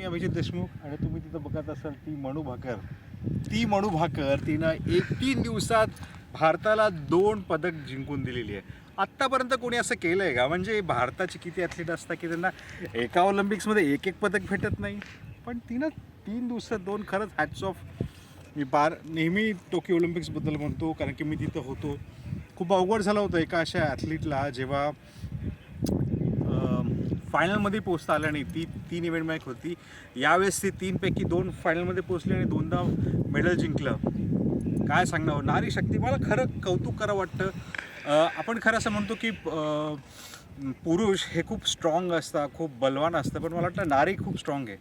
मी अभिजित देशमुख आणि तुम्ही तिथं बघत असाल ती मनू भाकर. ती मनू भाकर तिनं एक तीन दिवसात भारताला दोन पदक जिंकून दिलेली आहे. आत्तापर्यंत कोणी असं केलं आहे का? म्हणजे भारताचे किती ॲथलीट असतात की त्यांना एका ऑलिम्पिक्समध्ये एक एक पदक भेटत नाही? पण तिनं तीन दिवसात दोन खरंच हॅट्स ऑफ मी बार नेहमी टोकियो ऑलिम्पिक्सबद्दल म्हणतो कारण की मी तिथं होतो. खूप अवघड झालं होतं एका अशा ॲथलीटला जेव्हा फायनलमध्ये पोचता आलं नाही. ती तीन इव्हेंट मॅच होती. यावेळेस ती तीनपैकी दोन फायनलमध्ये पोचली आणि दोनदा मेडल जिंकलं. काय सांगणार? हो, नारी शक्ती. मला खरं कौतुक करा वाटतं. आपण खरं असं म्हणतो की पुरुष हे खूप स्ट्रॉंग असतात खूप बलवान असतं पण मला वाटतं नारी खूप स्ट्रॉंग आहे.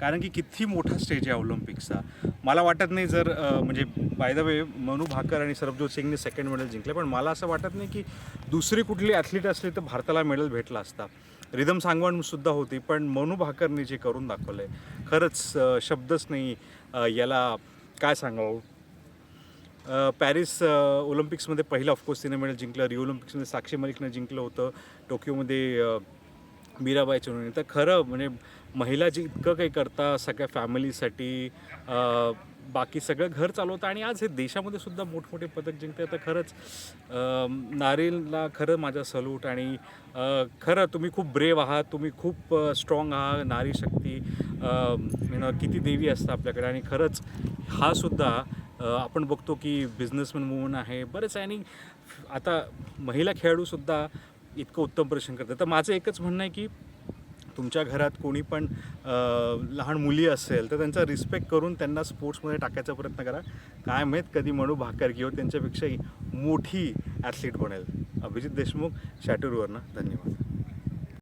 कारण की किती मोठा स्टेज आहे ऑलिम्पिक्सचा. मला वाटत नाही जर म्हणजे by the way Manu Bhaker आणि सरबजोत सिंगने सेकंड मेडल जिंकले पण मला असं वाटत नाही की दुसरी कुठली ॲथलीट असली तर भारताला मेडल भेटला असता. रिदम सांगवान सुद्धा होती पण मनू भाकरने जे करून दाखवलं आहे खरंच शब्दच नाही याला काय सांगावं? पॅरिस अ, ओलिम्पिक्समध्ये पहिलं ऑफकोर्स तिने मेडल जिंकलं रिओ ऑलिम्पिक्समध्ये साक्षी मलिकनं जिंकलं होतं टोकियोमध्ये मीराबाई चौधरी तर खरं म्हणजे महिला जी इतकं काही करता सगळ्या फॅमिलीसाठी बाकी सगळं घर चालवतं आणि आज हे देशामध्ये सुद्धा मोठमोठे पदक जिंकते तर खरंच अ, नारीला खरं माझा सल्यूट आणि खरं तुम्ही खूप ब्रेव आहात तुम्ही खूप स्ट्रॉंग आहात नारी शक्ती यु किती देवी असतं आपल्याकडे आणि खरंच हा सुद्धा आपण बघतो की बिझनेसमॅन वुमन आहे बरेच आहे आणि आता महिला खेळाडूसुद्धा इतकं उत्तम प्रश्न करतात. तर माझं एकच म्हणणं आहे की तुमच्या घरात कोणी पण लहान मुली असेल तर त्यांचा रिस्पेक्ट करून त्यांना स्पोर्ट्समध्ये टाकायचा प्रयत्न करा. काय माहीत कधी म्हणू भाकर किंवा त्यांच्यापेक्षाही मोठी ॲथलीट बनेल. अभिजित देशमुख शॅटूरवरनं धन्यवाद.